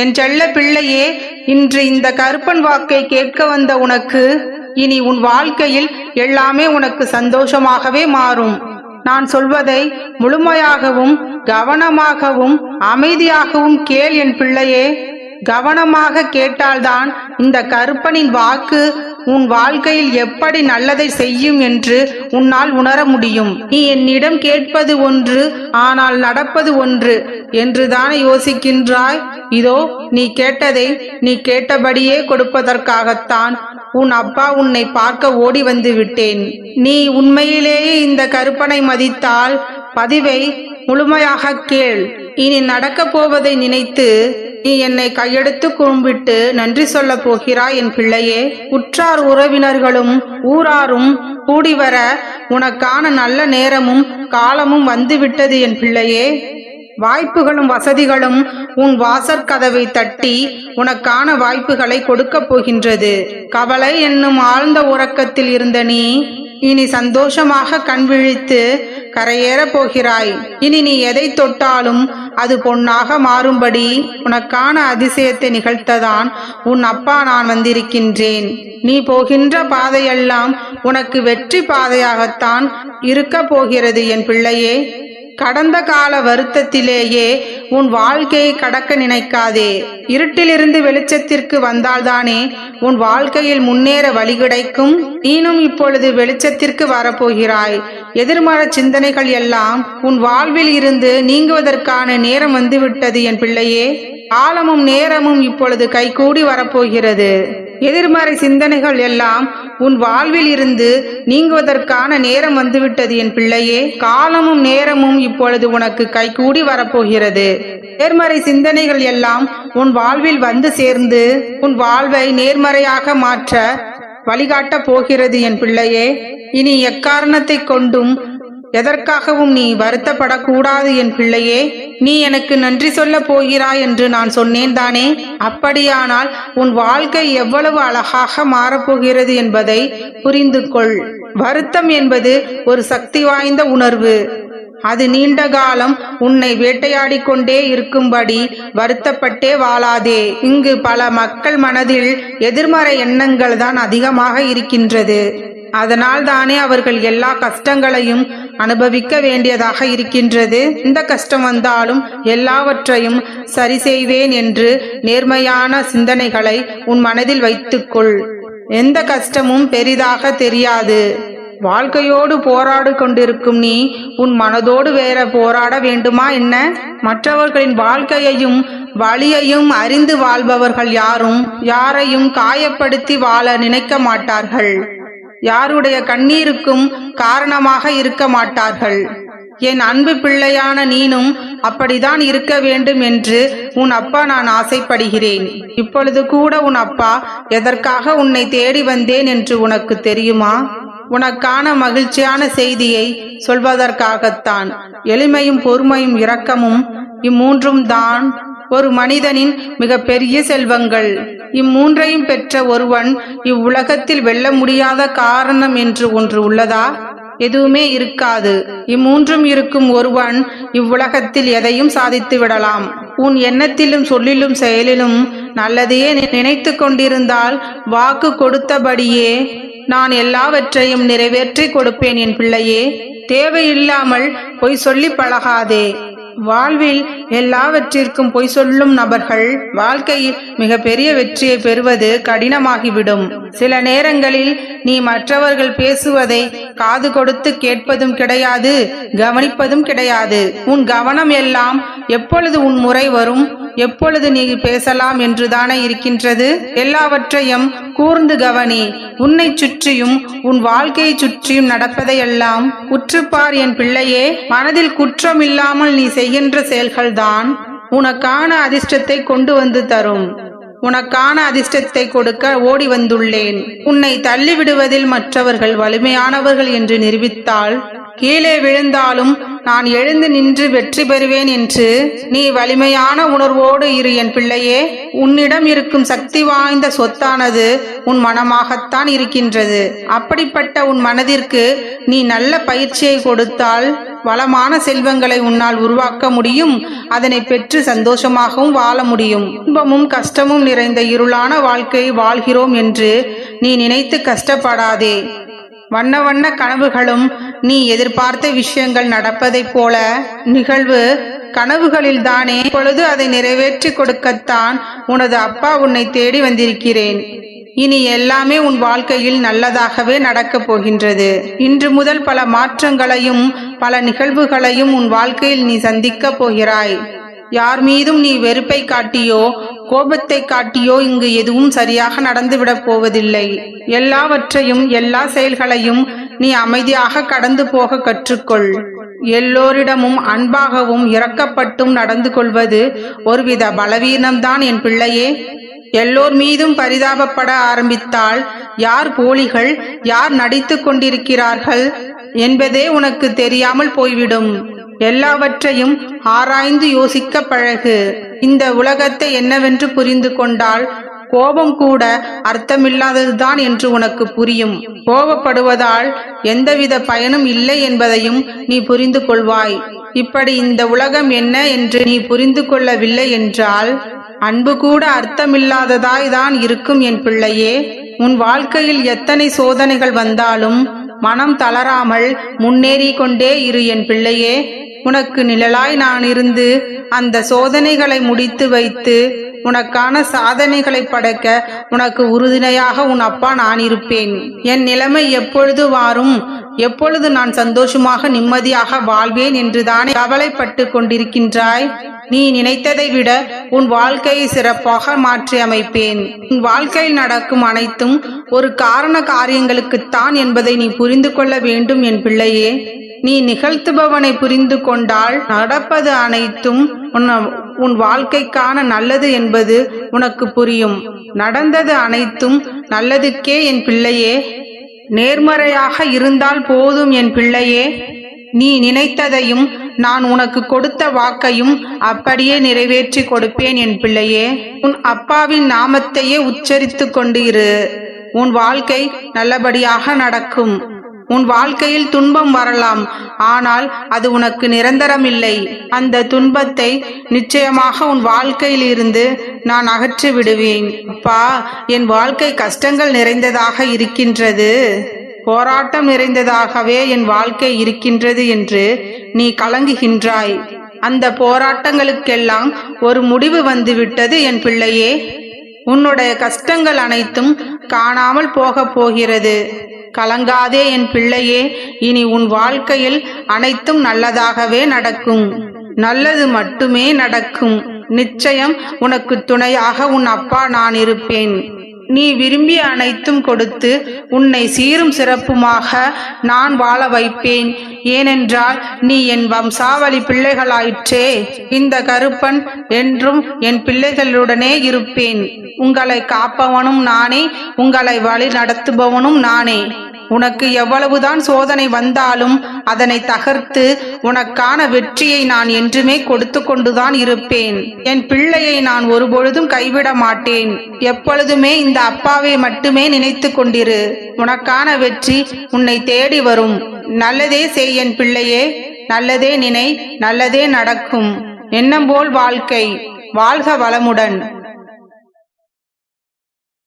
என் செல்ல பிள்ளையே இன்று இந்த கருப்பன் வாக்கை கேட்க வந்த உனக்கு இனி உன் வாழ்க்கையில் எல்லாமே உனக்கு சந்தோஷமாகவே மாறும். நான் சொல்வதை முழுமையாகவும் கவனமாகவும் அமைதியாகவும் கேள் என் பிள்ளையே. கவனமாக கேட்டால்தான் இந்த கருப்பனின் வாக்கு உன் வாழ்க்கையில் எப்படி நல்லதை செய்யும் என்று உன்னால் உணர முடியும். நீ என்னிடம் கேட்பது ஒன்று ஆனால் நடப்பது ஒன்று என்றுதானே யோசிக்கின்றாய்? இதோ நீ கேட்டதை நீ கேட்டபடியே கொடுப்பதற்காகத்தான் உன் அப்பா உன்னை பார்க்க ஓடி வந்து விட்டேன். நீ உண்மையிலேயே இந்த கருப்பனை மதித்தால் பதிவை முழுமையாக கேள். இனி நடக்கப் போவதை நினைத்து நீ என்னை கையெடுத்து கும்பிட்டு நன்றி சொல்லப் போகிறாய் என் பிள்ளையே. உற்றார் உறவினர்களும் ஊராரும் கூடிவர உனக்கான நல்ல நேரமும் காலமும் வந்துவிட்டது என் பிள்ளையே. வாய்ப்புகளும் வசதிகளும் உன் வாசற்கதவை தட்டி உனக்கான வாய்ப்புகளை கொடுக்கப் போகின்றது. கவலை என்னும் ஆழ்ந்த உறக்கத்தில் இருந்த நீ இனி சந்தோஷமாக கண் விழித்து கரையேறப் போகிறாய். இனி நீ எதை தொட்டாலும் அது பொன்னாக மாறும்படி உனக்கான அதிசயத்தை நிகழ்த்ததான் உன் அப்பா நான் வந்திருக்கின்றேன். நீ போகின்ற பாதையெல்லாம் உனக்கு வெற்றி பாதையாகத்தான் இருக்க போகிறது என் பிள்ளையே. கடந்த கால வருத்தத்திலேயே உன் வாழ்க்கையை கடக்க நினைக்காதே. இருட்டிலிருந்து வெளிச்சத்திற்கு வந்தால்தானே உன் வாழ்க்கையில் முன்னேற வழி கிடைக்கும். நீனும் இப்பொழுது வெளிச்சத்திற்கு வரப்போகிறாய். எதிர்மற சிந்தனைகள் எல்லாம் உன் வாழ்வில் இருந்து நீங்குவதற்கான நேரம் வந்துவிட்டது என் பிள்ளையே. காலமும் நேரமும் இப்பொழுது கைகூடி வரப்போகிறது. எதிர்மறை சிந்தனைகள் எல்லாம் உன் வாழ்வில் இருந்து நீங்குவதற்கான நேரம் வந்துவிட்டது என் பிள்ளையே. காலமும் நேரமும் இப்பொழுது உனக்கு கைகூடி வரப்போகிறது. நேர்மறை சிந்தனைகள் எல்லாம் உன் வாழ்வில் வந்து சேர்ந்து உன் வாழ்வை நேர்மறையாக மாற்ற வழிகாட்டப் போகிறது என் பிள்ளையே. இனி எக்காரணத்தை கொண்டும் எதற்காகவும் நீ வருத்தப்படக்கூடாது என் பிள்ளையே. நீ எனக்கு நன்றி சொல்ல போகிறாய் என்று நான் சொன்னேன் தானே? அப்படியானால் உன் வாழ்க்கை எவ்வளவு அழகாக மாறப்போகிறது என்பதை புரிந்து கொள் வருத்தம் என்பது ஒரு சக்தி வாய்ந்த உணர்வு. அது நீண்ட காலம் உன்னை வேட்டையாடி கொண்டே இருக்கும்படி வருத்தப்பட்டே வாழாதே. இங்கு பல மக்கள் மனதில் எதிர்மறை எண்ணங்கள் தான் அதிகமாக இருக்கின்றது. அதனால் தானே அவர்கள் எல்லா கஷ்டங்களையும் அனுபவிக்க வேண்டியதாக இருக்கின்றது. இந்த கஷ்டம் வந்தாலும் எல்லாவற்றையும் சரி செய்வேன் என்று நேர்மையான சிந்தனைகளை உன் மனதில் வைத்துக்கொள். எந்த கஷ்டமும் பெரிதாக தெரியாது. வாழ்க்கையோடு போராடு கொண்டிருக்கும் நீ உன் மனதோடு வேற போராட வேண்டுமா என்ன? மற்றவர்களின் வாழ்க்கையையும் வழியையும் அறிந்து வாழ்பவர்கள் யாரும் யாரையும் காயப்படுத்தி வாழ நினைக்க மாட்டார்கள். யாருடைய கண்ணீருக்கும் காரணமாக இருக்க மாட்டார்கள். என் அன்பு பிள்ளையான நீனும் அப்படிதான் இருக்க வேண்டும் என்று உன் அப்பா நான் ஆசைப்படுகிறேன். இப்பொழுது கூட உன் அப்பா எதற்காக உன்னை தேடி வந்தேன் என்று உனக்கு தெரியுமா? உனக்கான மகிழ்ச்சியான செய்தியை சொல்வதற்காகத்தான். எளிமையும் பொறுமையும் இரக்கமும் இம்மூன்றும் தான் ஒரு மனிதனின் மிக பெரிய செல்வங்கள். இம்மூன்றையும் பெற்ற ஒருவன் இவ்வுலகத்தில் வெல்ல முடியாத காரணம் என்று ஒன்று உள்ளதா? எதுவுமே இருக்காது. இம்மூன்றும் இருக்கும் ஒருவன் இவ்வுலகத்தில் எதையும் சாதித்து விடலாம். உன் எண்ணத்திலும் சொல்லிலும் செயலிலும் நல்லதையே நினைத்து கொண்டிருந்தால் வாக்கு கொடுத்தபடியே நான் எல்லாவற்றையும் நிறைவேற்றி கொடுப்பேன் என் பிள்ளையே. தேவையில்லாமல் பொய் சொல்லி பழகாதே. வாழ்வில் எல்லாவற்றிற்கும் பொய் சொல்லும் நபர்கள் வாழ்க்கையில் மிக பெரிய வெற்றியை பெறுவது கடினமாகிவிடும். சில நேரங்களில் நீ மற்றவர்கள் பேசுவதை காது கொடுத்து கேட்பதும் கிடையாது கவனிப்பதும் கிடையாது. உன் கவனம் எல்லாம் எப்பொழுது உன் முறை வரும்? எப்பொழுது நீ பேசலாம் என்றுதானே இருக்கின்றது? எல்லாவற்றையும் கூர்ந்து கவனி. உன்னை சுற்றியும் உன் வாழ்க்கையை சுற்றியும் நடப்பதையெல்லாம் உற்றுப்பார் என் பிள்ளையே. மனதில் குற்றம் இல்லாமல் நீ செய்கின்ற செயல்கள்தான் உனக்கான அதிர்ஷ்டத்தை கொண்டு வந்து தரும். உனக்கான அதிர்ஷ்டத்தை கொடுக்க ஓடி வந்துள்ளேன். உன்னை தள்ளிவிடுவதில் மற்றவர்கள் வலிமையானவர்கள் என்று நிரூபித்தால் கீழே விழுந்தாலும் நான் எழுந்து நின்று வெற்றி பெறுவேன் என்று நீ வலிமையான உணர்வோடு இரு என் பிள்ளையே. உன்னிடம் இருக்கும் சக்தி வாய்ந்த சொத்தானது உன் மனமாகத்தான் இருக்கின்றது. அப்படிப்பட்ட உன் மனதிற்கு நீ நல்ல பயிற்சியை கொடுத்தால் வளமான செல்வங்களை உன்னால் உருவாக்க முடியும். அதனை பெற்று சந்தோஷமாகவும் வாழ முடியும். துன்பமும் கஷ்டமும் நிறைந்த இருளான வாழ்க்கையை வாழ்கிறோம் என்று நீ நினைத்து கஷ்டப்படாதே. வண்ண வண்ண கனவுகளும் நீ எதிர்பார்த்த விஷயங்கள் நடப்பதைப் போல நிகழ்வு கனவுகளில் தானே பொழுது அதை நிறைவேற்றி கொடுக்கத்தான் உனது அப்பா உன்னை தேடி வந்திருக்கிறேன். இனி எல்லாமே உன் வாழ்க்கையில் நல்லதாகவே நடக்கப் போகின்றது. இன்று முதல் பல மாற்றங்களையும் பல நிகழ்வுகளையும் உன் வாழ்க்கையில் நீ சந்திக்கப் போகிறாய். யார் மீதும் நீ வெறுப்பை காட்டியோ கோபத்தை காட்டியோ இங்கு எதுவும் சரியாக நடந்துவிடப் போவதில்லை. எல்லாவற்றையும் எல்லா செயல்களையும் நீ அமைதியாக கடந்து போக கற்றுக்கொள். எல்லோரிடமும் அன்பாகவும் இரக்கப்பட்டும் நடந்து கொள்வது ஒருவித பலவீனம்தான் என் பிள்ளையே. எல்லோர் மீதும் பரிதாபப்பட ஆரம்பித்தால் யார் போலிகள் யார் நடித்து கொண்டிருக்கிறார்கள் என்பதே உனக்கு தெரியாமல் போய்விடும். எல்லாவற்றையும் ஆராய்ந்து யோசிக்க பழகு. இந்த உலகத்தை என்னவென்று புரிந்து கொண்டால் கோபம் கூட அர்த்தமில்லாததுதான் என்று உனக்கு புரியும். கோபப்படுவதால் எந்தவித பயனும் இல்லை என்பதையும் நீ புரிந்து கொள்வாய். இப்படி இந்த உலகம் என்ன என்று நீ புரிந்து கொள்ளவில்லை என்றால் அன்பு கூட அர்த்தமில்லாததாய் தான் இருக்கும் என் பிள்ளையே உன் வாழ்க்கையில் எத்தனை சோதனைகள் வந்தாலும் மனம் தளராமல் முன்னேறி கொண்டே இரு என் பிள்ளையே உனக்கு நிழலாய் நான் இருந்து அந்த சோதனைகளை முடித்து வைத்து உனக்கான சாதனைகளை படைக்க உனக்கு உறுதுணையாக உன் அப்பா நான் இருப்பேன். என் நிலைமை எப்பொழுது வாரும் எப்பொழுது நான் சந்தோஷமாக நிம்மதியாக வாழ்வேன் என்றுதானே கவலைப்பட்டு கொண்டிருக்கின்றாய்? நீ நினைத்ததை விட உன் வாழ்க்கையை சிறப்பாக மாற்றி அமைப்பேன். உன் வாழ்க்கையில் நடக்கும் அனைத்தும் ஒரு காரண காரியங்களுக்குத்தான் என்பதை நீ புரிந்து கொள்ள வேண்டும் என் பிள்ளையே. நீ நிகழ்த்துபவனை புரிந்து கொண்டால் நடப்பது அனைத்தும் உன் உன் வாழ்க்கைக்கான நல்லது என்பது உனக்கு புரியும். நடந்தது அனைத்தும் நல்லதுக்கே என் பிள்ளையே. நேர்மறையாக இருந்தால் போதும் என் பிள்ளையே. நீ நினைத்ததையும் நான் உனக்கு கொடுத்த வாக்கையும் அப்படியே நிறைவேற்றி கொடுப்பேன் என் பிள்ளையே. உன் அப்பாவின் நாமத்தையே உச்சரித்துக் கொண்டு இரு. உன் வாழ்க்கை நல்லபடியாக நடக்கும். உன் வாழ்க்கையில் துன்பம் வரலாம். ஆனால் அது உனக்கு நிரந்தரமில்லை. அந்த துன்பத்தை நிச்சயமாக உன் வாழ்க்கையில் இருந்து நான் அகற்றி விடுவேன் அப்பா என் வாழ்க்கை கஷ்டங்கள் நிறைந்ததாக இருக்கின்றது. போராட்டம் நிறைந்ததாகவே என் வாழ்க்கை இருக்கின்றது என்று நீ கலங்குகின்றாய். அந்த போராட்டங்களுக்கெல்லாம் ஒரு முடிவு வந்துவிட்டது என் பிள்ளையே. உன்னுடைய கஷ்டங்கள் அனைத்தும் காணாமல் போகப் போகிறது. கலங்காதே என் பிள்ளையே இனி உன் வாழ்க்கையில் அனைத்தும் நல்லதாகவே நடக்கும். நல்லது மட்டுமே நடக்கும். நிச்சயம் உனக்கு துணையாக உன் அப்பா நான் இருப்பேன். நீ விரும்பிய அனைத்தும் கொடுத்து உன்னை சீரும் சிறப்புமாக நான் வாழ வைப்பேன். ஏனென்றால் நீ என் வம்சாவளி பிள்ளைகளாயிற்றே. இந்த கருப்பன் என்றும் என் பிள்ளைகளுடனே இருப்பேன். உங்களை காப்பவனும் நானே உங்களை வழி நடத்துபவனும் நானே. உனக்கு எவ்வளவுதான் சோதனை வந்தாலும் அதனை தகர்த்து உனக்கான வெற்றியை நான் என்றுமே கொடுத்து கொண்டுதான் இருப்பேன். என் பிள்ளையை நான் ஒருபொழுதும் கைவிட மாட்டேன். எப்பொழுதுமே இந்த அப்பாவை மட்டுமே நினைத்து கொண்டிரு. உனக்கான வெற்றி உன்னை தேடி வரும். நல்லதே செய் என் பிள்ளையே. நல்லதே நினை நல்லதே நடக்கும். எண்ணம் போல் வாழ்க்கை. வாழ்க வளமுடன்.